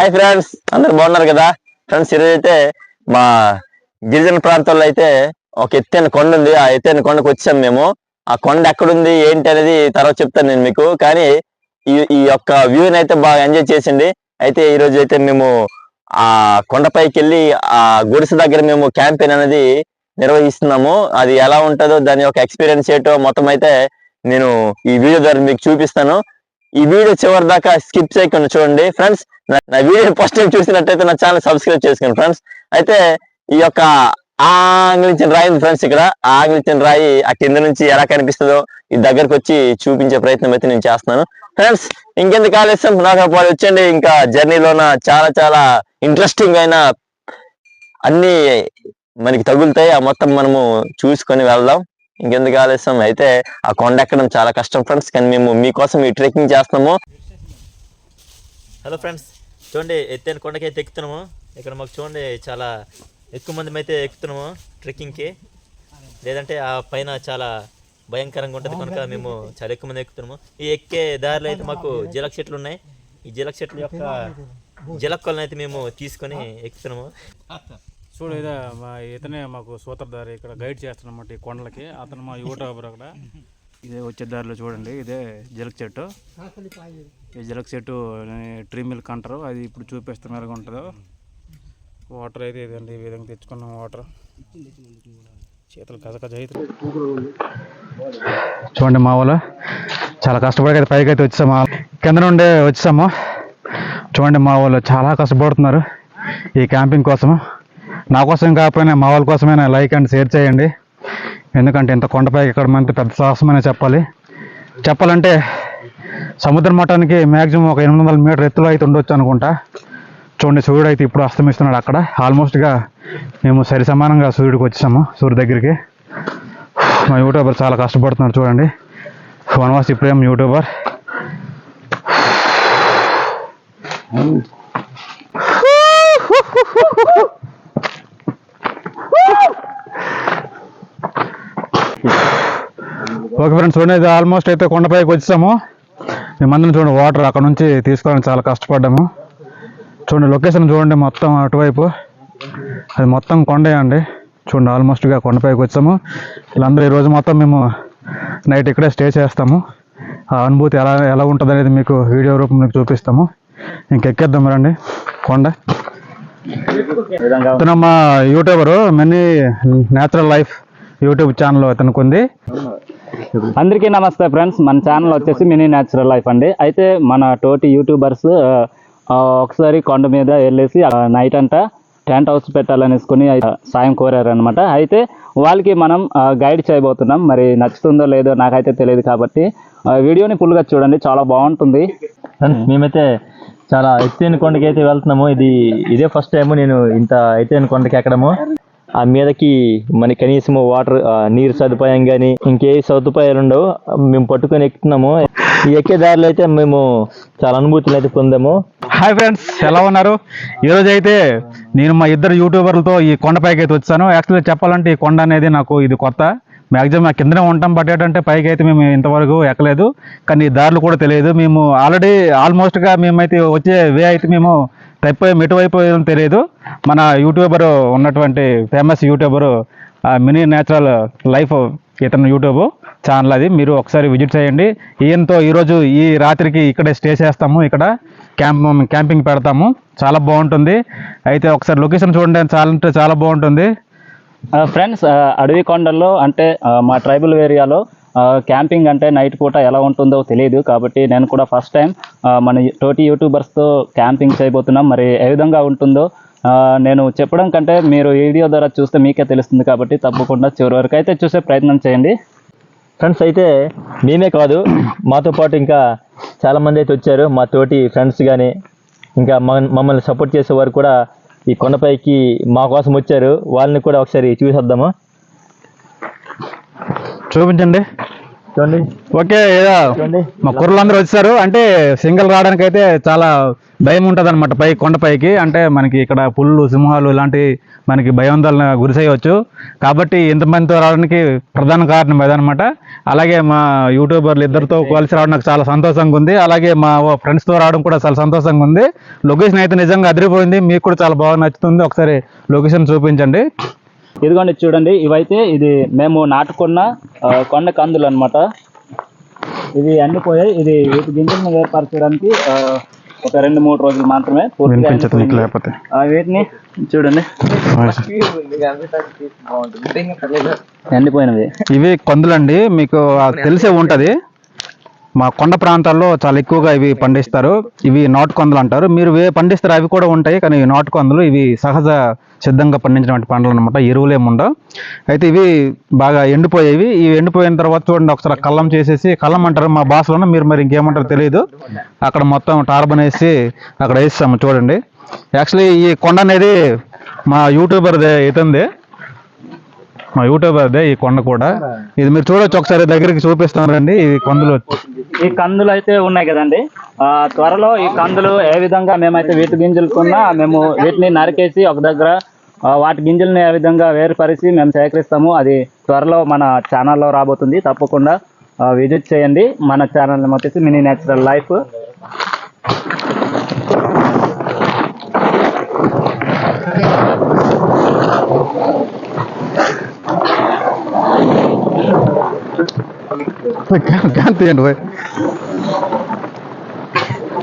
Hi friends అందరు బాగున్నారు కదా? ఫ్రెండ్స్ ఈరోజు అయితే మా గిరిజన ప్రాంతాల్లో అయితే ఒక ఎత్తైన కొండ ఉంది. ఆ ఎత్తైన కొండకు వచ్చాం మేము. ఆ కొండ ఎక్కడుంది ఏంటి అనేది తర్వాత చెప్తాను నేను మీకు. కానీ ఈ ఈ యొక్క వ్యూని అయితే బాగా ఎంజాయ్ చేసింది. అయితే ఈరోజు అయితే మేము ఆ కొండపైకి వెళ్ళి ఆ గుడిసె దగ్గర మేము క్యాంపెయిన్ అనేది నిర్వహిస్తున్నాము. అది ఎలా ఉంటుందో దాని యొక్క ఎక్స్పీరియన్స్ ఏంటో మొత్తం అయితే నేను ఈ వీడియో ద్వారా మీకు చూపిస్తాను. ఈ వీడియో చివరి దాకా స్కిప్ చేయకుండా చూడండి. ఫ్రెండ్స్ నా- వీడియో ఫస్ట్ టైం చూసినట్టయితే నా ఛానల్ సబ్స్క్రైబ్ చేసుకోండి ఫ్రెండ్స్ అయితే ఈ యొక్క ఆంగ్లించిన రాయి ఉంది ఫ్రెండ్స్ ఇక్కడ. ఆంగ్లించిన రాయి ఆ కింద నుంచి ఎలా కనిపిస్తుందో ఈ దగ్గరకు వచ్చి చూపించే ప్రయత్నం అయితే నేను చేస్తున్నాను. ఫ్రెండ్స్ ఇంకెందుకు ఆలస్యం? నాకు పాలు వచ్చండి ఇంకా జర్నీలోన చాలా చాలా ఇంట్రెస్టింగ్ అయిన అన్ని మనకి తగులుతాయి. ఆ మొత్తం మనము చూసుకొని వెళ్దాం. ఇంకెందుకు ఆలస్యం? అయితే ఆ కొండ ఎక్కడం చాలా కష్టం ఫ్రెండ్స్ కానీ మేము మీకోసం ఈ ట్రెక్కింగ్ చేస్తున్నాము. హలో ఫ్రెండ్స్ చూడండి ఎత్తైన కొండకి అయితే ఎక్కుతున్నాము. ఇక్కడ మాకు చూడండి చాలా ఎక్కువ మంది అయితే ఎక్కుతున్నాము ట్రెక్కింగ్కి లేదంటే ఆ పైన చాలా భయంకరంగా ఉంటుంది కనుక మేము చాలా ఎక్కువ మంది ఎక్కుతున్నాము. ఈ ఎక్కే దారిలో అయితే మాకు జిలక్ చెట్లు ఉన్నాయి. ఈ జిలక్ చెట్ల యొక్క జిలక్కలను అయితే మేము తీసుకొని ఎక్కుతున్నాము. చూడు ఇదే మా ఇతనే మాకు సూత్రధారి ఇక్కడ గైడ్ చేస్తున్నమాట ఈ కొండలకి. అతను మా యూట్యూబర్ అక్కడ. ఇదే వచ్చే దారిలో చూడండి ఇదే జలక్ చెట్టు. ఈ జలక్ చెట్టు ట్రీ మిల్క్ అంటారు అది ఇప్పుడు చూపిస్తాం ఎలాగ ఉంటుందో. వాటర్ అయితే ఇదండి ఈ విధంగా తెచ్చుకున్నాం వాటర్ చేతులు కజకజ చూడండి మా వాళ్ళు చాలా కష్టపడి అయితే పైకి అయితే వచ్చాము కింద నుండే వచ్చాము చూడండి మా వాళ్ళు చాలా కష్టపడుతున్నారు ఈ క్యాంపింగ్ కోసం నా కోసం కాకపోయినా మా వాళ్ళ కోసమైనా లైక్ అండ్ షేర్ చేయండి. ఎందుకంటే ఇంత కొండపైకి ఇక్కడ మంది పెద్ద సాహసమనే చెప్పాలి. చెప్పాలంటే సముద్ర మఠానికి మ్యాక్సిమం ఒక ఎనిమిది వందల మీటర్ ఎత్తులో అయితే ఉండొచ్చు అనుకుంటా. చూడండి సూర్యుడు అయితే ఇప్పుడు అస్తమిస్తున్నాడు అక్కడ. ఆల్మోస్ట్గా మేము సరి సమానంగా సూర్యుడికి వచ్చాము సూర్యుడి దగ్గరికి. మా యూట్యూబర్ చాలా కష్టపడుతున్నాడు చూడండి. Vanavasi Prem YouTuber. Okay friends చూడండి ఆల్మోస్ట్ అయితే కొండపైకి వచ్చాము. మేమందరం చూడండి వాటర్ అక్కడ నుంచి తీసుకోవడానికి చాలా కష్టపడ్డాము. చూడండి లొకేషన్ చూడండి మొత్తం అటువైపు. అది మొత్తం కొండే అండి. చూడండి ఆల్మోస్ట్గా కొండపైకి వచ్చాము. వీళ్ళందరూ ఈరోజు మొత్తం మేము నైట్ ఇక్కడే స్టే చేస్తాము. ఆ అనుభూతి ఎలా ఎలా ఉంటుంది అనేది మీకు వీడియో రూపంలో చూపిస్తాము. ఇంకెక్కేద్దాం రండి కొండ. ఇతను మా YouTuber mini natural life YouTube channel ఇతనుకుంది. అందరికీ నమస్తే ఫ్రెండ్స్ మన ఛానల్ వచ్చేసి మినీ న్యాచురల్ లైఫ్ అండి. అయితే మన తోటి యూట్యూబర్స్ ఒకసారి కొండ మీద వెళ్ళేసి నైట్ అంతా టెంట్ హౌస్ పెట్టాలనేసుకుని సాయం కోరారనమాట అయితే వాళ్ళకి మనం గైడ్ చేయబోతున్నాం. మరి నచ్చుతుందో లేదో నాకైతే తెలియదు కాబట్టి ఆ, వీడియోని ఫుల్గా చూడండి. చాలా బాగుంటుంది. ఫ్రెండ్స్ మేమైతే చాలా ఎత్తైన కొండకి అయితే వెళ్తున్నాము. ఇది ఇదే ఫస్ట్ టైం నేను ఇంత ఎత్తైన కొండకి ఎక్కడము ఆ మీదకి మన కనీసం వాటర్ నీరు సదుపాయం కానీ ఇంకే సదుపాయాలు ఉండవు. మేము పట్టుకొని ఎక్కుతున్నాము. ఎక్కే దారిలో అయితే మేము చాలా అనుభూతులు అయితే పొందాము. హాయ్ ఫ్రెండ్స్ ఎలా ఉన్నారు? ఈరోజు అయితే నేను మా ఇద్దరు యూట్యూబర్లతో ఈ కొండపైకి అయితే వచ్చాను. యాక్చువల్గా చెప్పాలంటే ఈ కొండ అనేది నాకు ఇది కొత్త. మ్యాక్సిమం మా కిందనే ఉంటాం బట్ ఏంటంటే పైకి అయితే మేము ఇంతవరకు ఎక్కలేదు. కానీ దారులు కూడా తెలియదు. మేము ఆల్రెడీ ఆల్మోస్ట్గా మేమైతే వచ్చే వే అయితే మేము ట్రిప్ ఎటువైపు తెలియదు. మన యూట్యూబర్ ఉన్నటువంటి famous YouTuber mini natural life ఇతను యూట్యూబ్ ఛానల్ అది. మీరు ఒకసారి విజిట్ చేయండి. ఈయనతో ఈరోజు ఈ రాత్రికి ఇక్కడే స్టే చేస్తాము. ఇక్కడ క్యాంప్ క్యాంపింగ్ పెడతాము. చాలా బాగుంటుంది. అయితే ఒకసారి లొకేషన్ చూడండి. చాలా అంటే చాలా బాగుంటుంది. ఫ్రెండ్స్ అడవి కొండల్లో అంటే మా ట్రైబల్ ఏరియాలో క్యాంపింగ్ అంటే నైట్ పూట ఎలా ఉంటుందో తెలియదు కాబట్టి నేను కూడా ఫస్ట్ టైం మన తోటి యూట్యూబర్స్తో క్యాంపింగ్ చేయబోతున్నాం. మరి ఏ విధంగా ఉంటుందో నేను చెప్పడం కంటే మీరు ఈ వీడియో ద్వారా చూస్తే మీకే తెలుస్తుంది కాబట్టి తప్పకుండా చివరి వరకు అయితే చూసే ప్రయత్నం చేయండి. ఫ్రెండ్స్ అయితే మేమే కాదు మాతో పాటు ఇంకా చాలా మంది అయితే వచ్చారు. మా తోటి ఫ్రెండ్స్ కానీ ఇంకా మమ్మల్ని సపోర్ట్ చేసే వారు కూడా ఈ కొండపైకి మా కోసం వచ్చారు. వాళ్ళని కూడా ఒకసారి చూసేద్దాము. చూపించండి. ఓకే ఏదో చూడండి. మా కుర్రలందరూ వచ్చారు. అంటే సింగిల్ రావడానికి అయితే చాలా భయం ఉంటుంది అనమాట పై కొండపైకి అంటే మనకి ఇక్కడ పుల్లు సింహాలు ఇలాంటి మనకి భయాందోళన గురిసేయవచ్చు కాబట్టి ఇంతమందితో రావడానికి ప్రధాన కారణం అదనమాట అలాగే మా యూట్యూబర్లు ఇద్దరితో కలిసి రావడం నాకు చాలా సంతోషంగా ఉంది. అలాగే మా ఫ్రెండ్స్తో రావడం కూడా చాలా సంతోషంగా ఉంది. లొకేషన్ అయితే నిజంగా అదిరిపోయింది. మీకు కూడా చాలా బాగా నచ్చుతుంది. ఒకసారి లొకేషన్ చూపించండి. ఇదిగోండి చూడండి ఇవైతే ఇది మేము నాటుకున్న కొండ కందులు అన్నమాట. ఇవి ఎండిపోయాయి. ఇది వీటి గింజలను ఏర్పరచడానికి ఆ, ఒక రెండు మూడు రోజులు మాత్రమే. లేకపోతే. ఆ, వీటిని చూడండి. ఎండిపోయినవి. ఇవి కందులండి మీకు తెలిసే ఉంటది. మా కొండ ప్రాంతాల్లో చాలా ఎక్కువగా ఇవి పండిస్తారు. ఇవి నాటు కందులు అంటారు. మీరు వే పండిస్తారు అవి కూడా ఉంటాయి. కానీ నాటుకొందలు నాటు కందులు ఇవి సహజ సిద్ధంగా పండించినటువంటి పంటలు అనమాట ఎరువులేమి ఉండవు అయితే ఇవి బాగా ఎండిపోయేవి. ఇవి ఎండిపోయిన తర్వాత చూడండి ఒకసారి కళ్ళం చేసేసి కళ్ళం అంటారు మా భాషలోనే మీరు మరి ఇంకేమంటారో తెలియదు అక్కడ మొత్తం టార్బన్ వేసి అక్కడ వేసాము చూడండి. యాక్చువల్లీ ఈ కొండ అనేది మా యూట్యూబర్ ఇతుంది. మా యూట్యూబర్ అదే ఈ కొండ కూడా. ఇది మీరు చూడొచ్చు ఒకసారి దగ్గరికి చూపిస్తాను రండి ఈ కొండలు ఈ కందులు అయితే ఉన్నాయి కదండి. త్వరలో ఈ కందులు ఏ విధంగా మేమైతే వీటి గింజలు కొన్నా మేము వీటిని నరికేసి ఒక దగ్గర వాటి గింజల్ని ఏ విధంగా వేరుపరిచి మేము సేకరిస్తాము అది త్వరలో మన ఛానల్లో రాబోతుంది. తప్పకుండా విజిట్ చేయండి. మన ఛానల్ వచ్చేసి మినీ నేచురల్ లైఫ్. తీయండి పోయి.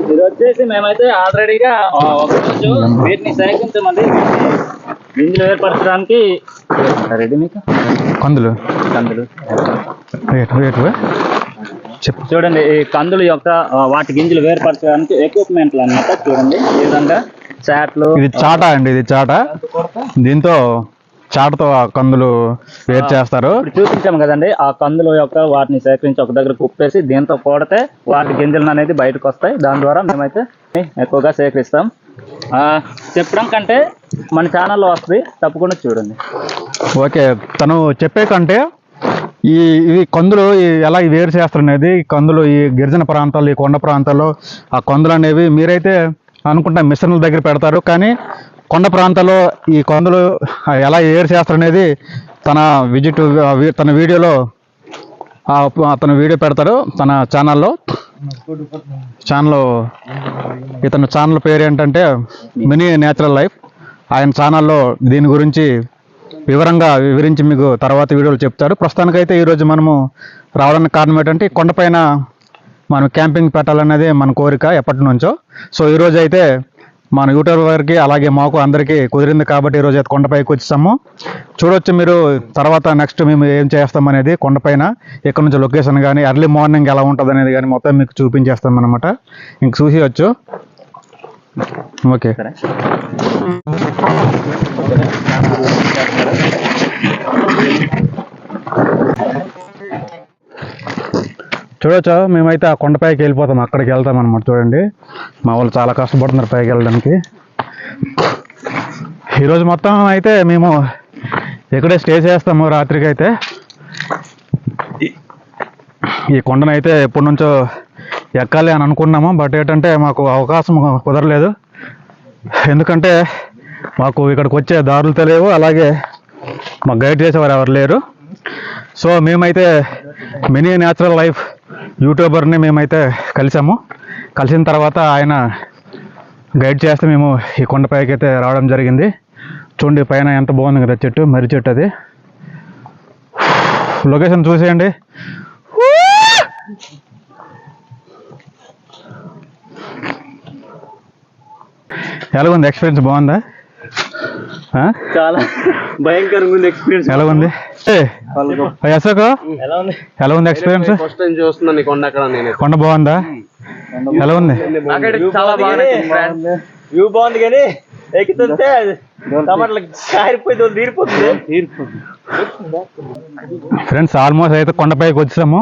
ఇది వచ్చేసి మేమైతే ఆల్రెడీగా ఒక రోజు వీటిని సేకరించమండి వీటిని గింజలు ఏర్పరచడానికి రెడీ మీకు? కందులు. కందులు. చెప్పు. చూడండి ఈ కందుల యొక్క వాటి గింజలు వేరుపరచడానికి ఎక్విప్మెంట్లు అన్నమాట. చూడండి ఈ విధంగా చాట్లు. ఇది చాట అండి ఇది చాట. దీంతో చాటతో ఆ కందులు వేరు చేస్తారు. ఇప్పుడు చూపించాము కదండి ఆ కందుల యొక్క వాటిని సేకరించి ఒక దగ్గర కుప్పేసి దీంతో కొడితే వాటి గింజలు అనేది బయటకు వస్తాయి. దాని ద్వారా మేమైతే ఎక్కువగా సేకరిస్తాం. ఆ, చెప్పడం కంటే మన ఛానల్లో వస్తుంది తప్పకుండా చూడండి. ఓకే తను చెప్పే కంటే ఈ ఇవి కందులు ఈ ఎలా వేరు చేస్తారు అనేది ఈ కందులు ఈ గిరిజన ప్రాంతాల్లో ఈ కొండ ప్రాంతాల్లో ఆ కందులు అనేవి మీరైతే అనుకుంటా మిషన్ల దగ్గర పెడతారు. కానీ కొండ ప్రాంతాల్లో ఈ కొండలు ఎలా ఏర్ చేస్తారు అనేది తన విజిట్ తన వీడియోలో అతను వీడియో పెడతాడు తన ఛానల్లో. ఛానల్ ఇతని ఛానల్ పేరు ఏంటంటే మినీ నేచురల్ లైఫ్. ఆయన ఛానల్లో దీని గురించి వివరంగా వివరించి మీకు తర్వాత వీడియోలు చెప్తారు. ప్రస్తుతానికైతే ఈరోజు మనము రావడానికి కారణం ఏంటంటే కొండపైన మనం క్యాంపింగ్ పెట్టాలనేది మన కోరిక ఎప్పటి నుంచో. సో ఈరోజు అయితే మన యూట్యూబ్ వారికి అలాగే మాకు అందరికీ కుదిరింది కాబట్టి ఈరోజు అయితే కొండపైకి వచ్చాము చూడొచ్చు మీరు తర్వాత నెక్స్ట్ మేము ఏం చేస్తాం అనేది కొండపైన ఇక్కడ నుంచి లొకేషన్ కానీ ఎర్లీ మార్నింగ్ ఎలా ఉంటుంది అనేది కానీ మొత్తం మీకు చూపించేస్తాం అనమాట ఇంక వచ్చు ఓకే. చూడొచ్చు? మేమైతే ఆ కొండపైకి వెళ్ళిపోతాం. అక్కడికి వెళ్తాం అనమాట చూడండి. మా వాళ్ళు చాలా కష్టపడుతున్నారు పైకి వెళ్ళడానికి. ఈరోజు మొత్తం అయితే మేము ఇక్కడే స్టే చేస్తాము రాత్రికి అయితే ఈ- కొండను అయితే ఎప్పటి నుంచో ఎక్కాలి అని అనుకున్నాము. బట్ ఏంటంటే మాకు అవకాశం కుదరలేదు. ఎందుకంటే మాకు ఇక్కడికి వచ్చే దారులు తెలియవు. అలాగే మాకు గైడ్ చేసేవారు ఎవరు లేరు. సో మేమైతే మినీ న్యాచురల్ లైఫ్ యూట్యూబర్ని మేమైతే కలిసాము. కలిసిన తర్వాత ఆయన గైడ్ చేస్తే మేము ఈ కొండపైకి అయితే రావడం జరిగింది. చూడండి పైన ఎంత బాగుంది కదా చెట్టు మర్రి చెట్టు అది. లొకేషన్ చూసేయండి. ఎలా ఉంది ఎక్స్పీరియన్స్ బాగుందా? చాలా భయంకరంగా ఉంది ఎక్స్పీరియన్స్. ఎలా ఉంది ఏ, అశోక్? ఎలా ఉంది? ఎక్స్పీరియన్స్ ఫస్ట్ టైం చూస్తున్నాను ఈ కొండ అక్కడ నేను. కొండ బాగుందా? ఎలా ఉంది? చాలా బాగుంది వ్యూ బాగుంది. కానీ తీరిపోతుంది. ఫ్రెండ్స్ ఆల్మోస్ట్ అయితే కొండపైకి వచ్చాము.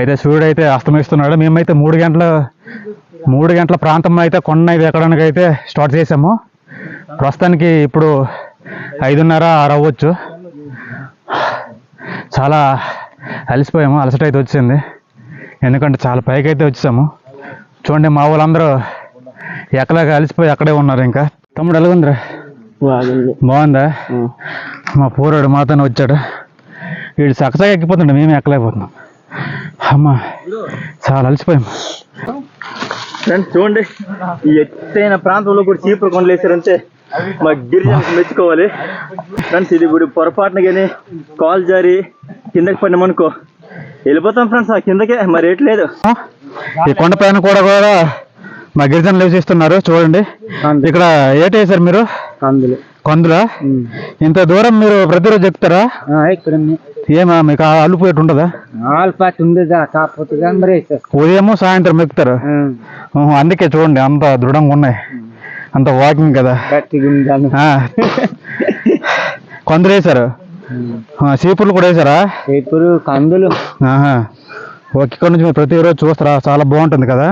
అయితే సూర్యుడు అయితే అస్తమిస్తున్నాడు. మేమైతే మూడు గంటల మూడు గంటల ప్రాంతం అయితే కొండ అయితే ఎక్కడానికి అయితే స్టార్ట్ చేసాము. ప్రస్తుతానికి ఇప్పుడు ఐదున్నర ఆరు అవ్వచ్చు. చాలా అలసిపోయాము అలసట అయితే వచ్చింది. ఎందుకంటే చాలా పైకి అయితే వచ్చాము. చూడండి మా వాళ్ళందరూ ఎక్కలేక అలసిపోయి అక్కడే ఉన్నారు ఇంకా. తమ్ముడు ఎలాగుందిరా? బాగుందా. మా పూర్వాడు మాతోనే వచ్చాడు. వీడు సక్కసగా ఎక్కిపోతుండే మేము ఎక్కలేకపోతున్నాం. అమ్మ చాలా అలసిపోయాం. ఫ్రెండ్స్ చూడండి. ఈ ఎత్తైన ప్రాంతంలో కూడా చీపురు కొండలు వేసారంటే మా గిరిజనకు మెచ్చుకోవాలి. ఫ్రెండ్స్ ఇది ఇప్పుడు పొరపాటున కానీ కాల్ జారి కిందకి పడినామనుకో వెళ్ళిపోతాం ఫ్రెండ్స్ ఆ కిందకే. మరి రేట్ లేదు. ఈ కొండపైన కూడా కూడా మా గిరిజనులు నివసిస్తున్నారు చూడండి. ఇక్కడ ఏటి వేశారు మీరు? అందులో. కందుల? ఇంత దూరం మీరు ప్రతిరోజు ఇక్కడ ఏమా మీకు ఎటు ఉంటుందా ఆల్పాటి ఉండేదా? కాకపోతే ఉదయము సాయంత్రం ఎక్కుతారు. అందుకే చూడండి అంత దృఢంగా ఉన్నాయి. అంత వాకింగ్ కదా. కొందరు వేశారు. ఆ, చీపుర్లు కూడా వేశారా? ఇప్పుడు కందులు. ఇక్కడ నుంచి మీరు ప్రతిరోజు చూస్తారా? చాలా బాగుంటుంది కదా.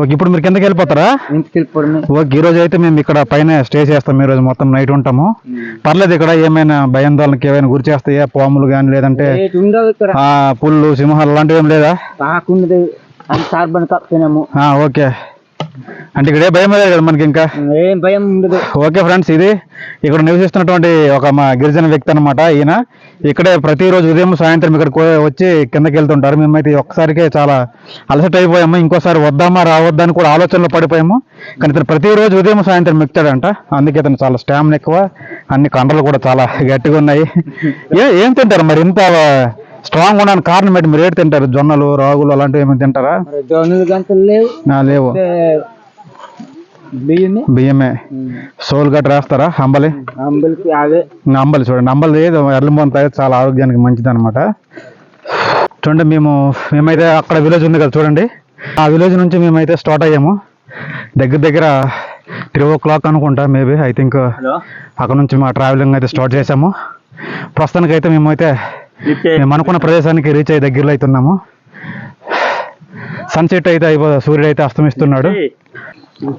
ఓకే ఇప్పుడు మీరు కిందకి వెళ్ళిపోతారా? ఓకే ఈ రోజు అయితే మేము ఇక్కడ పైన స్టే చేస్తాం. ఈ రోజు మొత్తం నైట్ ఉంటాము. పర్లేదు ఇక్కడ ఏమైనా భయాందోళనకి ఏమైనా గురి చేస్తాయా? పాములు కానీ లేదంటే పుల్లు సింహాలు అలాంటివి ఏం లేదా? ఓకే. అంటే ఇక్కడ ఏ భయం లేదు కదా మనకి ఇంకా? ఏం భయం ఉండదు. ఓకే ఫ్రెండ్స్ ఇది ఇక్కడ నివసిస్తున్నటువంటి ఒక మా గిరిజన వ్యక్తి అనమాట ఈయన. ఇక్కడే ప్రతిరోజు ఉదయం సాయంత్రం ఇక్కడికి వచ్చి కిందకి వెళ్తుంటారు. మేమైతే ఒక్కసారికే చాలా అలసట అయిపోయాము. ఇంకోసారి వద్దామా రావద్దా అని కూడా ఆలోచనలో పడిపోయాము. కానీ ఇతను ప్రతిరోజు ఉదయం సాయంత్రం ఎక్కుతాడంట. అందుకే ఇతను చాలా స్టామినా ఎక్కువ. అన్ని కండలు కూడా చాలా గట్టిగా ఉన్నాయి. ఏ ఏం తింటారు మరి? ఇంత స్ట్రాంగ్ ఉండడానికి కారణం ఏంటి? మీరు ఏంటి తింటారు? జొన్నలు రాగులు అలాంటివి ఏమైనా తింటారా? మరి జొన్నలు గంటలు లేవు. బియ్యమే. సోల్ గట్ట రాస్తారా? అంబలి? అంబలి చూడండి. అంబలి ఎర్లి మొంత అయితే చాలా ఆరోగ్యానికి మంచిది అనమాట చూడండి మేము మేమైతే అక్కడ విలేజ్ ఉంది కదా చూడండి. ఆ విలేజ్ నుంచి మేమైతే స్టార్ట్ అయ్యాము. దగ్గర దగ్గర త్రీ ఓ క్లాక్ అనుకుంటా మేబీ. ఐ థింక్ అక్కడ నుంచి మా ట్రావెలింగ్ అయితే స్టార్ట్ చేసాము ప్రస్తుతానికి అయితే మేమైతే మేము అనుకున్న ప్రదేశానికి రీచ్ అయ్యి దగ్గరలో అయితే ఉన్నాము. సన్సెట్ అయితే అయిపో సూర్యుడు అయితే అస్తమిస్తున్నాడు.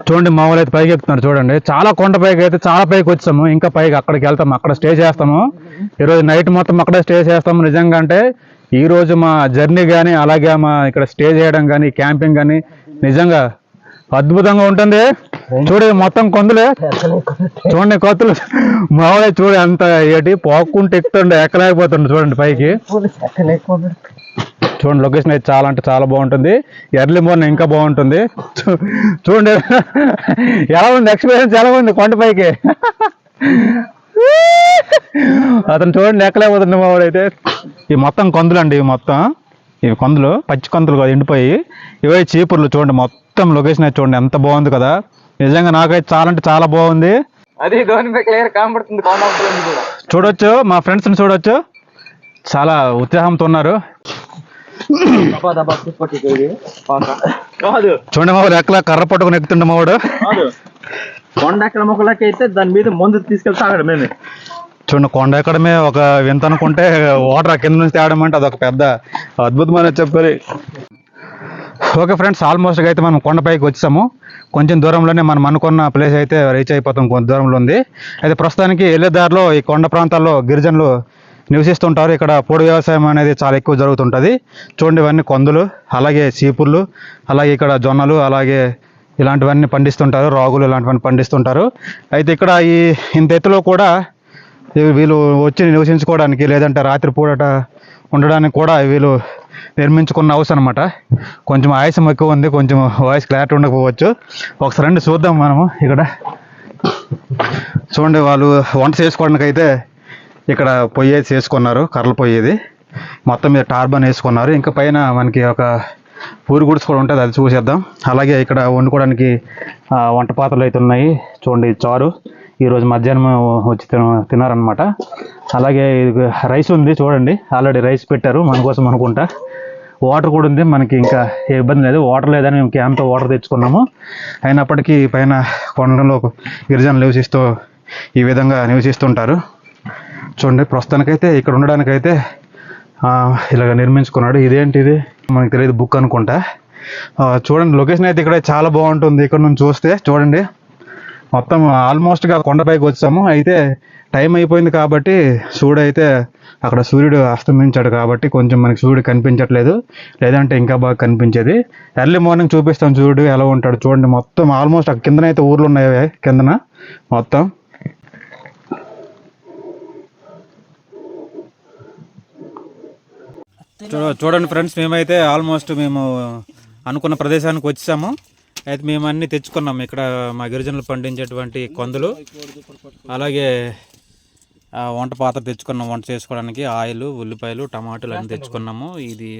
చూడండి మా వాళ్ళు అయితే పైకి ఎక్కుతున్నారు చూడండి. చాలా కొండ పైకి అయితే చాలా పైకి వచ్చాము. ఇంకా పైకి అక్కడికి వెళ్తాము అక్కడ స్టే చేస్తాము. ఈరోజు నైట్ మొత్తం అక్కడే స్టే చేస్తాము. నిజంగా అంటే ఈ రోజు మా జర్నీ కానీ అలాగే మా ఇక్కడ స్టే చేయడం కానీ క్యాంపింగ్ కానీ నిజంగా అద్భుతంగా ఉంటుంది. చూడు మొత్తం కొందులే. చూడండి కొత్తలు. మామూలు చూడు ఎంత ఏంటి? పోక్కుంటూ ఎక్కుతుండే ఎక్కలేకపోతుండే చూడండి పైకి. చూడండి లొకేషన్ అయితే చాలా అంటే చాలా బాగుంటుంది. ఎర్లీ మార్నింగ్ ఇంకా బాగుంటుంది. చూడండి. ఎలా ఉంది? ఎక్స్పీరియన్స్ ఎలా ఉంది కొండపైకి అతను చూడండి ఎక్కలేకపోతుంది వాడైతే. ఈ మొత్తం కొందులు అండి ఇవి మొత్తం. ఇవి కొందులు పచ్చి కొందులు కాదు ఎండిపోయి. ఇవే చీపుర్లు చూడండి మొత్తం లొకేషన్ అయితే చూడండి ఎంత బాగుంది కదా. నిజంగా నాకైతే చాలా అంటే చాలా బాగుంది. అది ధోని క్లియర్ కనబడుతుంది కొండ. చూడొచ్చు మా ఫ్రెండ్స్ని చూడొచ్చు. చాలా ఉత్సాహంతో ఉన్నారు. చూడండి మా వాడు ఎక్కలా కర్ర పట్టుకుని ఎక్కుతుండే మా వాడు కాదు. కొండ ఎక్కడ మొక్కలకి అయితే దాని మీద మందు తీసుకెళ్తా అక్కడ మేమే. చూడండి కొండ ఎక్కడమే ఒక వింత అనుకుంటే వాటర్ కింద నుంచి తేవడం అంటే అదొక పెద్ద అద్భుతమైన చెప్పారు ఓకే ఫ్రెండ్స్ ఆల్మోస్ట్ అయితే మనం కొండపైకి వచ్చాము. కొంచెం దూరంలోనే మనం అనుకున్న ప్లేస్ అయితే రీచ్ అయిపోతాం కొంత దూరంలో ఉంది అయితే ప్రస్తుతానికి వెళ్ళే దారిలో ఈ కొండ ప్రాంతాల్లో గిరిజనులు నివసిస్తుంటారు. ఇక్కడ పొడి వ్యవసాయం అనేది చాలా ఎక్కువ జరుగుతుంటుంది. చూడండి ఇవన్నీ కొందులు అలాగే చీపుర్లు అలాగే ఇక్కడ జొన్నలు అలాగే ఇలాంటివన్నీ పండిస్తుంటారు. రాగులు ఇలాంటివన్నీ పండిస్తుంటారు. అయితే ఇక్కడ ఈ ఇంత ఎత్తులో కూడా వీళ్ళు వచ్చి నివసించుకోవడానికి లేదంటే రాత్రి పూట ఉండడానికి కూడా వీళ్ళు నిర్మించుకున్న హౌస్ అనమాట కొంచెం ఆయాసం ఎక్కువ ఉంది కొంచెం వాయిస్ క్లారిటీ ఉండకపోవచ్చు. ఒకసారి రండి చూద్దాం మనము ఇక్కడ. చూడండి వాళ్ళు వంట చేసుకోవడానికి అయితే ఇక్కడ పొయ్యి చేసుకున్నారు కర్రలు పొయ్యేది మొత్తం మీద టార్బన్ వేసుకున్నారు. ఇంకా పైన మనకి ఒక పూరి గుడిసి కూడా ఉంటుంది అది చూసేద్దాం. అలాగే ఇక్కడ వండుకోవడానికి వంట పాత్రలు అయితే ఉన్నాయి. చూడండి చారు. ఈరోజు మధ్యాహ్నం వచ్చి తిన తినారనమాట అలాగే ఇది రైస్ ఉంది చూడండి. ఆల్రెడీ రైస్ పెట్టారు మన కోసం అనుకుంటా. వాటర్ కూడా ఉంది. మనకి ఇంకా ఏ ఇబ్బంది లేదు. వాటర్ లేదని మేము క్యాన్తో వాటర్ తెచ్చుకున్నాము. అయినప్పటికీ పైన కొండలో గిరిజనులు నివసిస్తూ ఈ విధంగా నివసిస్తుంటారు. చూడండి ప్రస్తుతానికైతే ఇక్కడ ఉండడానికైతే ఇలాగ నిర్మించుకున్నాడు. ఇదేంటిది మనకు తెలియదు బుక్ అనుకుంటా. చూడండి లొకేషన్ అయితే ఇక్కడ చాలా బాగుంటుంది. ఇక్కడ నుంచి చూస్తే చూడండి. మొత్తం ఆల్మోస్ట్గా కొండపైకి వచ్చాము. అయితే టైం అయిపోయింది కాబట్టి చూడైతే అక్కడ సూర్యుడు అస్తమించాడు కాబట్టి కొంచెం మనకి సూర్యుడు కనిపించట్లేదు. లేదంటే ఇంకా బాగా కనిపించేది. ఎర్లీ మార్నింగ్ చూపిస్తాం సూర్యుడు ఎలా ఉంటాడు చూడండి. మొత్తం ఆల్మోస్ట్ అక్కడ కిందనైతే ఊర్లు ఉన్నాయి కిందన. మొత్తం. చూ- చూడండి ఫ్రెండ్స్ మేమైతే ఆల్మోస్ట్ మేము అనుకున్న ప్రదేశానికి వచ్చాము. అయితే మేము అన్నీ తెచ్చుకున్నాము ఇక్కడ మా గిరిజనులు పండించేటువంటి కొందలు. అలాగే వంట పాత్ర తెచ్చుకున్నాం. వంట చేసుకోవడానికి ఆయిల్ ఉల్లిపాయలు టమాటాలు అన్నీ తెచ్చుకున్నాము. ఇది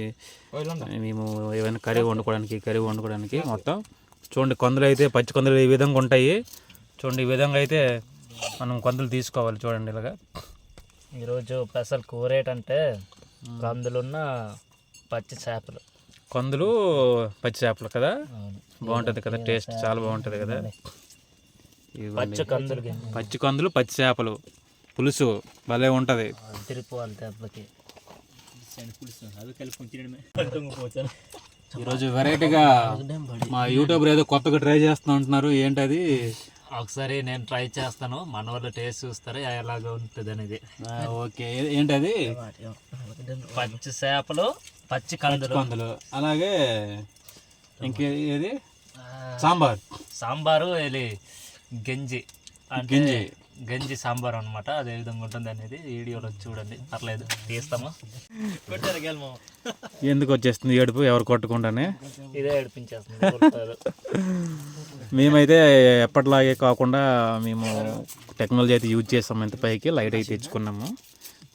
మేము ఏమైనా కర్రీ వండుకోవడానికి కర్రీ వండుకోవడానికి మొత్తం చూడండి కందులు అయితే పచ్చి కందులు ఈ విధంగా ఉంటాయి. చూడండి ఈ విధంగా అయితే మనం కందులు తీసుకోవాలి చూడండి ఇలాగా. ఈరోజు స్పెషల్ కూర ఏంటంటే కందులున్న పచ్చి చేపలు. కందులు పచ్చి చేపలు కదా? బాగుంటుంది కదా టేస్ట్ చాలా బాగుంటుంది కదా. పచ్చి కందులు పచ్చి కందులు పచ్చి చేపలు. పులుసు భలే ఉంటుంది. దెబ్బకి. ఈరోజు వెరైటీగా మా యూట్యూబర్ ఏదో కొత్తగా ట్రై చేస్తూ ఉంటున్నారు ఏంటది? ఒకసారి నేను ట్రై చేస్తాను. మన వాళ్ళు టేస్ట్ చూస్తారు? ఎలాగ ఉంటుంది అనేది. ఓకే. ఏ- ఏంటది? పచ్చి చేపలు పచ్చి కందులు. కందులు. అలాగే ఇంకే ఏది? సాంబార్. సాంబారు ఇది గంజి. గంజి. గంజి సాంబార్ అన్నమాట. అదే విధంగా ఉంటుంది అనేది వీడియోలో చూడండి. పర్లేదు తీస్తాము. ఎందుకు వచ్చేస్తుంది ఏడుపు ఎవరు కొట్టకుండానే? ఇదే ఏడిపించేస్తుంది. మేమైతే ఎప్పటిలాగే కాకుండా మేము టెక్నాలజీ అయితే యూజ్ చేస్తాం ఇంత పైకి. లైట్ అయితే తెచ్చుకున్నాము.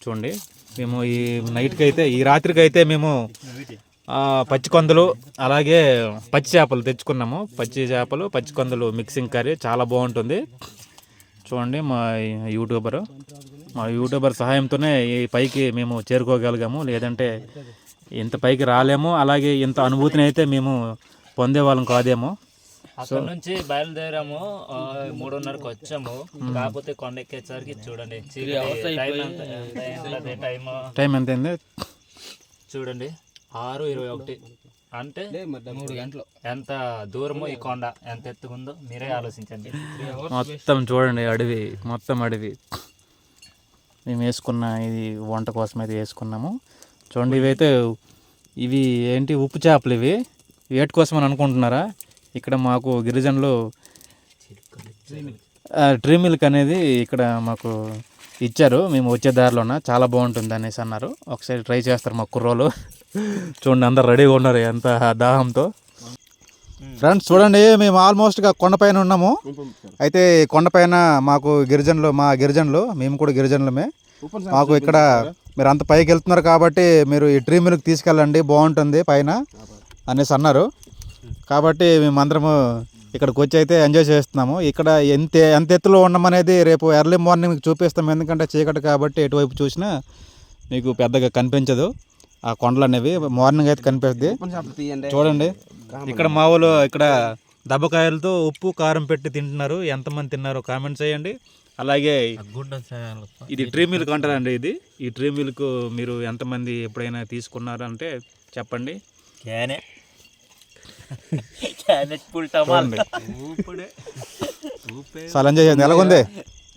చూడండి. మేము ఈ నైట్కి అయితే ఈ రాత్రికి అయితే మేము ఆ, పచ్చి కందులు అలాగే పచ్చి చేపలు తెచ్చుకున్నాము. పచ్చి చేపలు పచ్చి కందులు మిక్సింగ్ కర్రీ చాలా బాగుంటుంది. చూడండి మా యూట్యూబర్. మా యూట్యూబర్ సహాయంతోనే ఈ పైకి మేము చేరుకోగలిగాము. లేదంటే ఇంత పైకి రాలేము. అలాగే ఇంత అనుభూతిని అయితే మేము పొందేవాళ్ళం కాదేమో. అక్కడ నుంచి బయలుదేరాము. మూడున్నరకు వచ్చాము. కాకపోతే కొండ ఎక్కేసరికి చూడండి చీకటి టైం ఎంత ఎంత అయింది టైం టైం ఎంత అయింది చూడండి ఆరు ఇరవై ఒకటి. అంటే మూడు గంటలు. ఎంత దూరమో ఈ కొండ ఎంత ఎత్తుకుందో మీరే ఆలోచించండి. మొత్తం చూడండి అడవి మొత్తం అడవి. మేము వేసుకున్న ఇది వంట కోసం అయితే వేసుకున్నాము. చూడండి ఇవైతే ఇవి ఏంటి ఉప్పు చేపలు ఇవి. వేటి కోసం అని అనుకుంటున్నారా? ఇక్కడ మాకు గిరిజనులు ట్రీ మిల్క్ అనేది ఇక్కడ మాకు ఇచ్చారు. మేము వచ్చే దారిలోన. చాలా బాగుంటుంది అనేసి అన్నారు. ఒకసారి ట్రై చేస్తారు మా కుర్రోలు. చూడండి అందరు రెడీగా ఉన్నారు ఎంత దాహంతో. ఫ్రెండ్స్ చూడండి మేము ఆల్మోస్ట్గా కొండపైన ఉన్నాము. అయితే కొండపైన మాకు గిరిజనులు మా గిరిజనులు మేము కూడా గిరిజనులమే. మాకు ఇక్కడ మీరు అంత పైకి వెళ్తున్నారు కాబట్టి మీరు ఈ డ్రీమ్ మిల్క్ తీసుకెళ్ళండి బాగుంటుంది పైన అనేసి అన్నారు. కాబట్టి మేమందరము ఇక్కడికి వచ్చి అయితే ఎంజాయ్ చేస్తున్నాము. ఇక్కడ ఎంత ఎంత ఎత్తులో ఉన్నామనేది రేపు ఎర్లీ మార్నింగ్ మీకు ఎందుకంటే చీకటి కాబట్టి ఎటువైపు చూసినా మీకు పెద్దగా కనిపించదు. ఆ కొండలు అనేవి మార్నింగ్ అయితే కనిపిస్తుంది చూడండి. ఇక్కడ మా వాళ్ళు ఇక్కడ దెబ్బకాయలతో ఉప్పు కారం పెట్టి తింటున్నారు. ఎంతమంది తిన్నారో కామెంట్ చేయండి. అలాగే ఇది ట్రీ మిల్క్ అంటారండి ఇది. ఈ ట్రీ మిల్క్ మీరు ఎంతమంది ఎప్పుడైనా తీసుకున్నారు అంటే చెప్పండి చేయండి ఎలాగుంది?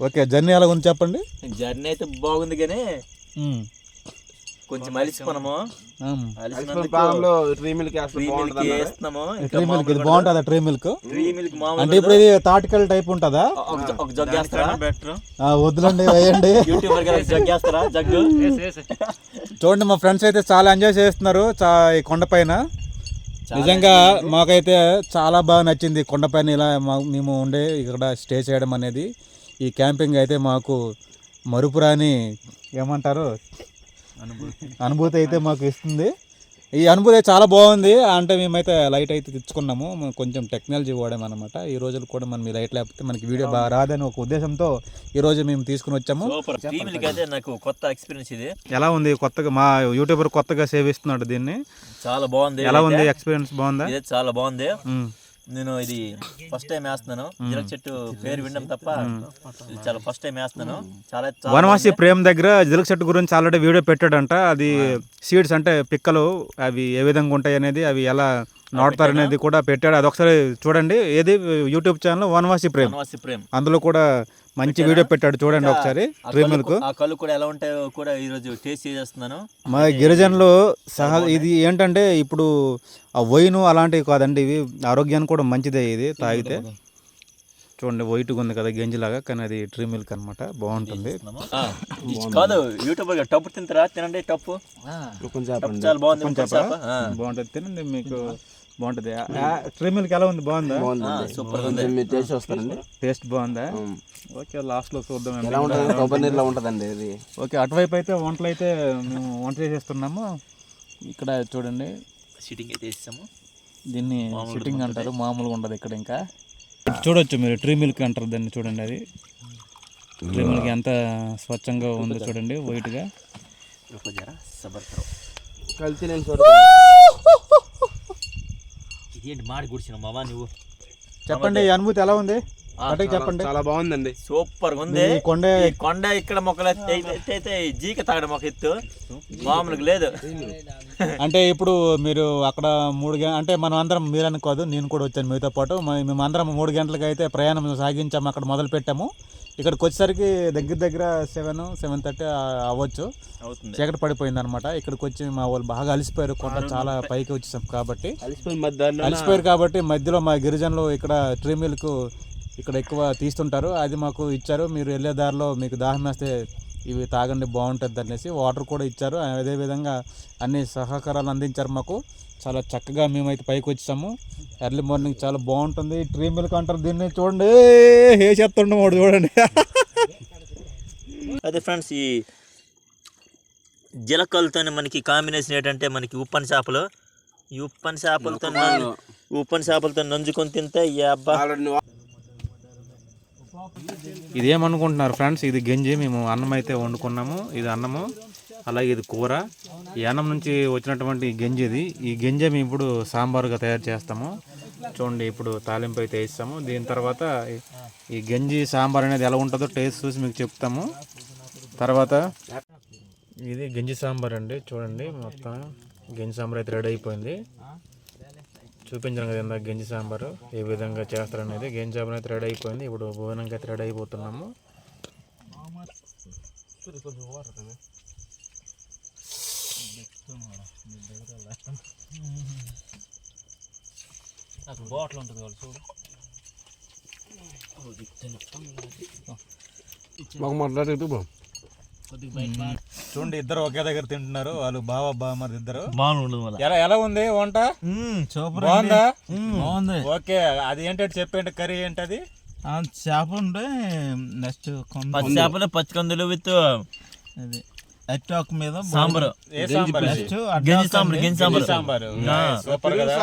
ఓకే జర్నీ ఎలాగుంది చెప్పండి. జర్నీ అయితే బాగుంది కానీ కొంచెం అలిసిపోనము కాలంలో ట్రీ మిల్క్ ట్రీ మిల్క్ వేస్తున్నాము. ట్రీ మిల్క్ ఇది బాగుంటుందా ట్రీ మిల్క్? ట్రీ మిల్క్ మామూలు అంటే ఇప్పుడు ఇది తాటికల్ టైప్ ఉంటుందా? ఒక జగ్ వద్దులండి వేయండి. యూట్యూబర్ గారు జగ్ వేస్తారా? జగ్గు చూడండి మా ఫ్రెండ్స్ అయితే చాలా ఎంజాయ్ చేస్తున్నారు చా ఈ కొండపైన నిజంగా మాకైతే చాలా బాగా నచ్చింది కొండపైన ఇలా మా- మేము ఉండే ఇక్కడ స్టే చేయడం అనేది. ఈ క్యాంపింగ్ అయితే మాకు మరుపురాని ఏమంటారు? అనుభూతి. అయితే మాకు ఇస్తుంది. ఈ అనుభూతి చాలా బాగుంది. అంటే మేమైతే లైట్ అయితే తెచ్చుకున్నాము. కొంచెం టెక్నాలజీ వాడామన్నమాట ఈ రోజులు కూడా మనం ఈ లైట్ లేకపోతే మనకి వీడియో బాగా రాదని ఒక ఉద్దేశంతో ఈ రోజు మేము తీసుకుని వచ్చాము. అయితే నాకు కొత్త ఎక్స్పీరియన్స్ ఇది. ఎలా ఉంది? కొత్తగా మా యూట్యూబర్ కొత్తగా సేవిస్తున్నాడు దీన్ని. చాలా బాగుంది ఎలా ఉంది? ఎక్స్పీరియన్స్ బాగుందా? ఇదే చాలా బాగుంది. నేను ఇది ఫస్ట్ టైం వేస్తున్నాను. జిరక్ చెట్టు పేరు వినడం తప్ప ఇది చాలా ఫస్ట్ టైం వేస్తున్నాను. చాలా చాలా వనవాసి ప్రేమ్ దగ్గర జిలక చెట్టు గురించి ఆల్రెడీ వీడియో పెట్టాడంట. అది సీడ్స్ అంటే పిక్కలు అవి ఏ విధంగా ఉంటాయి అనేది అవి ఎలా నాటుతారు అనేది కూడా పెట్టాడు. అది ఒకసారి చూడండి. ఏది? YouTube channel Vanavasi Prem. Vanavasi Prem. అందులో కూడా మంచి వీడియో పెట్టాడు చూడండి ఒకసారి ఆ ట్రీ కళ్ళు మిల్క్. కూ- ఆ కళ్ళు కూడా ఎలా ఉంటాయో కూడా ఈరోజు టేస్ట్ చేసేస్తున్నాను. మా గిరిజనులు సహా ఇది ఏంటంటే ఇప్పుడు ఆ వైను అలాంటివి కాదండి ఇవి ఆరోగ్యానికి కూడా మంచిదే ఇది తాగితే. చూడండి వైట్గా ఉంది కదా గంజిలాగా కానీ అది ట్రీ మిల్క్ అనమాట బాగుంటుంది. కాదు యూట్యూబర్గా టప్పు తింటారా? తినండి టప్పు. చాలా బాగుంది బాగుంటుంది తినండి మీకు. బాగుంటుంది. ట్రీ మిల్క్ ఎలా ఉంది? బాగుందా? సూపర్ మీరు టేస్ట్ వస్తారండి టేస్ట్ బాగుందా. ఓకే చూద్దాం ఎలా ఉంటుంది? కొబ్బరి నీళ్ళలో ఉంటుందండి ఇది. ఓకే అటువైపు అయితే వంటలు అయితే మేము వంట చేసేస్తున్నాము. ఇక్కడ చూడండి. సిట్టింగ్ అయితే వేసాము దీన్ని సిట్టింగ్ అంటారు మామూలుగా ఉండదు ఇక్కడ ఇంకా. చూడొచ్చు మీరు ట్రీ మిల్క్ అంటారు దాన్ని చూడండి అది. ట్రీ మిల్క్ ఎంత స్వచ్ఛంగా ఉందో చూడండి వైట్గా. కలిసి నేను ఇదేంటి మాడి గుడిచిన మామా నువ్వు? చెప్పండి ఈ అనుభూతి ఎలా ఉంది? అంటే చెప్పండి. చాలా బాగుందండి. సూపర్ ఉంది. ఈ కొండ ఈ కొండ ఇక్కడ మొక్కలు అయితే జీక తాగడం మొక్క ఎత్తు. మామూలుగా లేదు. అంటే ఇప్పుడు మీరు అక్కడ మూడు గంట అంటే మనం అందరం మీరు అనుకోదు నేను కూడా వచ్చాను మీతో పాటు. మ- మేము అందరం మూడు గంటలకు అయితే ప్రయాణం సాగించాము అక్కడ మొదలు పెట్టాము ఇక్కడికి వచ్చేసరికి దగ్గర దగ్గర సెవెన్ సెవెన్ థర్టీ అవ్వచ్చు. అవుతుంది. చీకటి పడిపోయింది అనమాట ఇక్కడికి వచ్చి మా వాళ్ళు బాగా అలిసిపోయారు. కొండ చాలా పైకి వచ్చేసాం కాబట్టి. అలిసిపోయారు కాబట్టి మధ్యలో మా గిరిజనులు ఇక్కడ ట్రీ మిల్క్ ఇక్కడ ఎక్కువ తీస్తుంటారు. అది మాకు ఇచ్చారు. మీరు వెళ్ళే దారిలో మీకు దాహం వేస్తే ఇవి తాగండి బాగుంటుంది అనేసి వాటర్ కూడా ఇచ్చారు. అదేవిధంగా అన్ని సహకారాలు అందించారు మాకు. చాలా చక్కగా మేమైతే పైకి వచ్చాము. ఎర్లీ మార్నింగ్ చాలా బాగుంటుంది. ట్రీ మిల్క్ అంటారు దీన్ని చూడండి. ఏ చేస్తుండ వాడు చూడండి. అదే ఫ్రెండ్స్ ఈ జీలకలతో మనకి కాంబినేషన్ ఏంటంటే మనకి ఉప్పని చేపలు. ఈ ఉప్పని చేపలతో ఉప్పని చేపలతో నంజుకొని తింటే ఈ అబ్బా. ఇదేమనుకుంటున్నారు ఫ్రెండ్స్? ఇది గంజి. మేము అన్నం అయితే వండుకున్నాము. ఇది అన్నము. అలాగే ఇది కూర. ఈ నుంచి వచ్చినటువంటి గంజి ఇది. ఈ గంజి మేము ఇప్పుడు సాంబారుగా తయారు చేస్తాము. చూడండి ఇప్పుడు తాలింపు అయితే వేస్తాము. దీని తర్వాత ఈ- ఈ గంజి సాంబార్ అనేది ఎలా ఉంటుందో టేస్ట్ చూసి మీకు చెప్తాము. తర్వాత ఇది గంజి సాంబార్ అండి. చూడండి మొత్తం గంజి సాంబార్ అయితే రెడీ అయిపోయింది. చూపించాను కదా ఇందాక గంజి సాంబారు. ఏ విధంగా చేస్తారనేది. గంజి సాంబార్ అయితే రెడీ అయిపోయింది. ఇప్పుడు భోజనంకి అయితే రెడీ అయిపోతున్నాము. బాటిల్ ఉంటుంది వాళ్ళు చూడు. మాకు చూడండి ఇద్దరు ఒకే దగ్గర తింటున్నారు. వాళ్ళు బావ బామ్మది ఇద్దరు. ఎలా ఎలా ఉంది? వంట? బాగుందా? బాగుంది. ఓకే అది ఏంటంటే చెప్పండి కర్రీ ఏంటది? చేప ఉండే నెక్స్ట్ పచ్చి చేపలు పచ్చి కందులు విత్ అది. అట్టాకు మీద సాంబారు. ఏ సాంబార్? ఇది? నెక్స్ట్ గంజి సాంబార్ గంజి సాంబార్. సాంబారు. ఆ. సూపర్ కదా?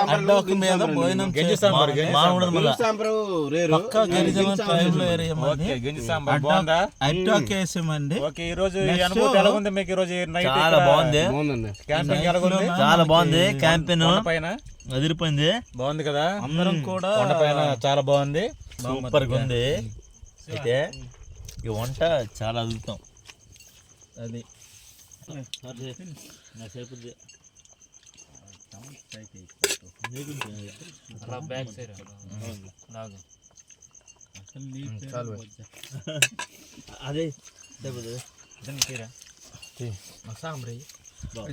మీద భోజనం గంజి సాంబార్ గంజి బాగుండదు మళ్ళీ. సాంబారు రేరు. పక్క గిరిజన ట్రైబల్ ఏరియా ఓకే గంజి సాంబార్. బాగుందా? అట్టాకు వేసామండి. ఓకే ఈ రోజు ఈ అనుభూతి ఎలా ఉంది మీకు? ఈ రోజు నైట్ చాలా బాగుంది. బాగుందండి. క్యాంపింగ్ ఎలా ఉంది? చాలా బాగుంది. క్యాంపెయిన్ పైన అదిరిపోయింది. బాగుంది కదా? అందరం కూడా కొండ పైన చాలా బాగుంది. సూపర్గా ఉంది అయితే ఈ వంట చాలా అద్భుతం. అది. అదే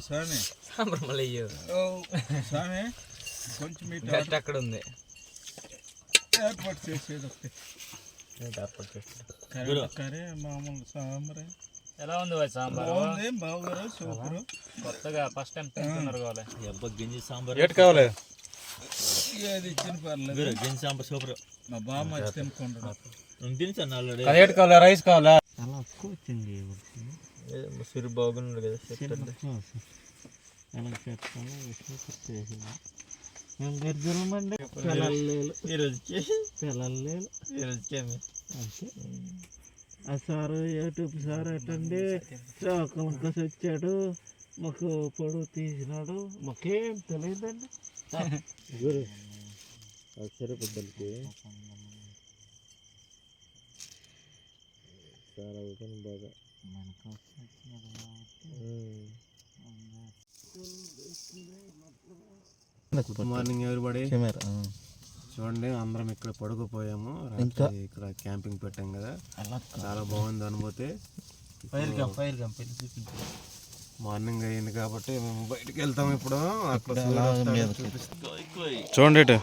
స్వామి ఓ, స్వామి కొంచెం ఇటు అక్కడ ఉంది. ఏర్పాటు చేసేది ఒకటి. కర్రీ కర్రీ మామూలు సాంబార్ ఎలా ఉంది సాంబార్? బాగుంది సూపర్. కొత్తగా ఫస్ట్ టైం తింటున్నారు కావాలి. అబ్బా గింజి సాంబార్. ఏటి కావాలి? ఏది ఇచ్చిన పర్లేదు. గురు, గింజి సాంబార్ సూపర్. మా బామ్మ వచ్చి తినుకుంటున్నాను తినసాను ఆల్రెడీ. అది ఏటి కావాలి? రైస్ కావాలా? సిరి బాగున్నాడు కదా ఈరోజు ఈరోజు ఆ సారు యూట్యూబ్ సార్ అటండి శ్రీకాకుళంకి వచ్చాడు మాకు పొడుగు తీసినాడు. మాకేం తెలియదండి. గురు అక్షర పెద్దలకి. చాలా అవుతుంది బాగా. గుడ్ మార్నింగ్ ఎవరిబడి చూడండి అందరం ఇక్కడ పడుకుపోయాము. రాత్రి ఇక్కడ క్యాంపింగ్ పెట్టాం కదా. చాలా బాగుంది అనుభూతి. మార్నింగ్ అయింది కాబట్టి మేము బయటికి వెళ్తాం ఇప్పుడు. అక్కడ. చూడండి ఇటు.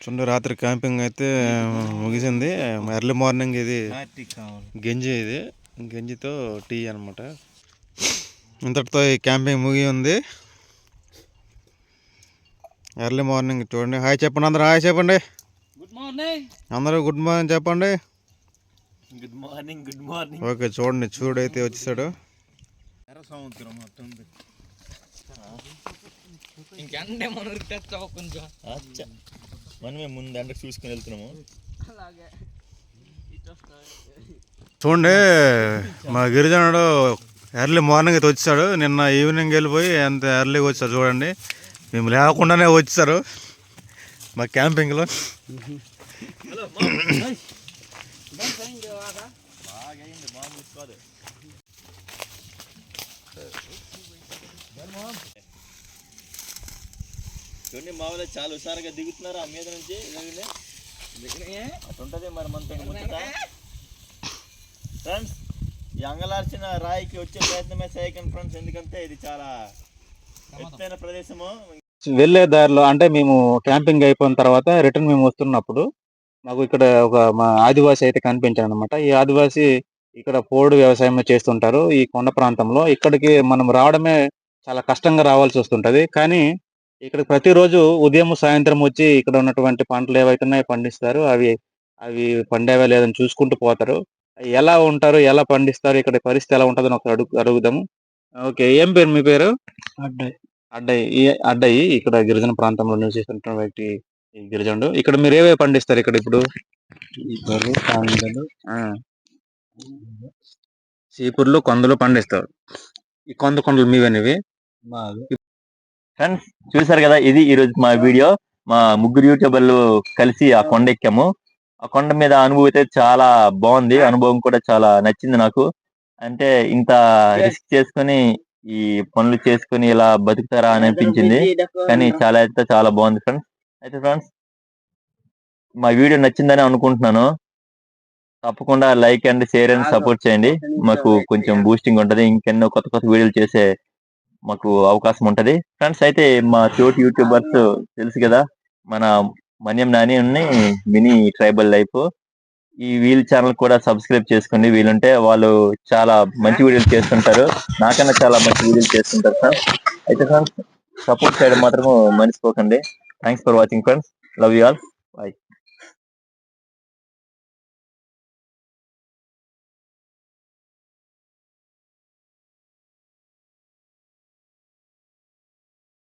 చూడండి రాత్రి క్యాంపింగ్ అయితే ముగిసింది. ఎర్లీ మార్నింగ్ ఇది గంజి ఇది. గంజితో టీ అనమాట ఇంతటితో ఈ క్యాంపింగ్ ముగి ఉంది ఎర్లీ మార్నింగ్ చూడండి. హాయ్ చెప్పండి అందరూ. హాయ్ చెప్పండి. గుడ్ మార్నింగ్ అందరూ గుడ్ మార్నింగ్ చెప్పండి. Good morning good morning okay చూడండి. చూడు అయితే వచ్చేసాడు అచ్చా. మనమే ముందు ఎండకు చూసుకుని వెళ్తున్నాము. చూడండి మా గిరిజనుడు ఎర్లీ మార్నింగ్ అయితే వచ్చాడు నిన్న ఈవినింగ్ వెళ్ళిపోయి ఎంత ఎర్లీగా వచ్చాడు చూడండి. మేము లేకుండానే వచ్చారు మా క్యాంపింగ్లో. చూడండి మా వాళ్ళు చాలా హుషారుగా దిగుతున్నారు ఆ మీద నుంచి. ఇలాగనే. మరి మనతో ముచ్చట ఫ్రెండ్స్ ఈ అంగలార్చిన రాయికి వచ్చే ప్రయత్నమే చేయకండి ఫ్రెండ్స్. ఎందుకంటే ఇది చాలా వెళ్ళే దారిలో అంటే మేము క్యాంపింగ్ అయిపోయిన తర్వాత రిటర్న్ మేము వస్తున్నప్పుడు మాకు ఇక్కడ ఒక మా ఆదివాసి అయితే కనిపించాడు అనమాట ఈ ఆదివాసి ఇక్కడ పోడు వ్యవసాయం చేస్తుంటారు. ఈ కొండ ప్రాంతంలో ఇక్కడికి మనం రావడమే చాలా కష్టంగా రావాల్సి వస్తుంటది. కానీ ఇక్కడ ప్రతిరోజు ఉదయం సాయంత్రం వచ్చి ఇక్కడ ఉన్నటువంటి పంటలు ఏవైతున్నాయో పండిస్తారు. అవి అవి పండేవా లేదని చూసుకుంటూ పోతారు. ఎలా ఉంటారు ఎలా పండిస్తారు ఇక్కడ పరిస్థితి ఎలా ఉంటుందని ఒకసారి అడుగు అడుగుదాము. ఓకే. ఏం పేరు మీ పేరు? అడ్డయి. ఈ అడ్డయి ఇక్కడ గిరిజన ప్రాంతంలో నివసిస్తున్న వ్యక్తి ఈ గిరిజనుడు. ఇక్కడ మీరు ఏవే పండిస్తారు ఇక్కడ ఇప్పుడు? ఆ. చీపుర్లు కొందలు పండిస్తారు. ఈ కొంద కొండలు మీవేనివి? ఫ్రెండ్స్ చూసారు కదా ఇది ఈ రోజు మా వీడియో. మా ముగ్గురు యూట్యూబర్లు కలిసి ఆ కొండ ఎక్కాము. ఆ కొండ మీద అనుభూతి అయితే చాలా బాగుంది. అనుభవం కూడా చాలా నచ్చింది నాకు. అంటే ఇంత రిస్క్ చేసుకొని ఈ పనులు చేసుకొని ఇలా బతుకుతారా అని అనిపించింది. కానీ చాలా అయితే చాలా బాగుంది ఫ్రెండ్స్ అయితే ఫ్రెండ్స్ మా వీడియో నచ్చిందని అనుకుంటున్నాను. తప్పకుండా like and share and support చేయండి. మాకు కొంచెం బూస్టింగ్ ఉంటది. ఇంకెన్నో కొత్త కొత్త వీడియోలు చేసే మాకు అవకాశం ఉంటది. ఫ్రెండ్స్ అయితే మా తోటి యూట్యూబర్స్ తెలుసు కదా మన మన్యం నాని ఉన్ని మినీ ట్రైబల్ లైఫ్ ఈ వీల్ ఛానల్ కూడా సబ్స్క్రైబ్ చేసుకోండి వీలుంటే వాళ్ళు చాలా మంచి వీడియోలు చేస్తుంటారు. నాకన్నా చాలా మంచి వీడియోలు చేస్తుంటారు సార్. అయితే సార్ సపోర్ట్ చేయడం మాత్రం మర్చిపోకండి. Thanks for watching friends love you all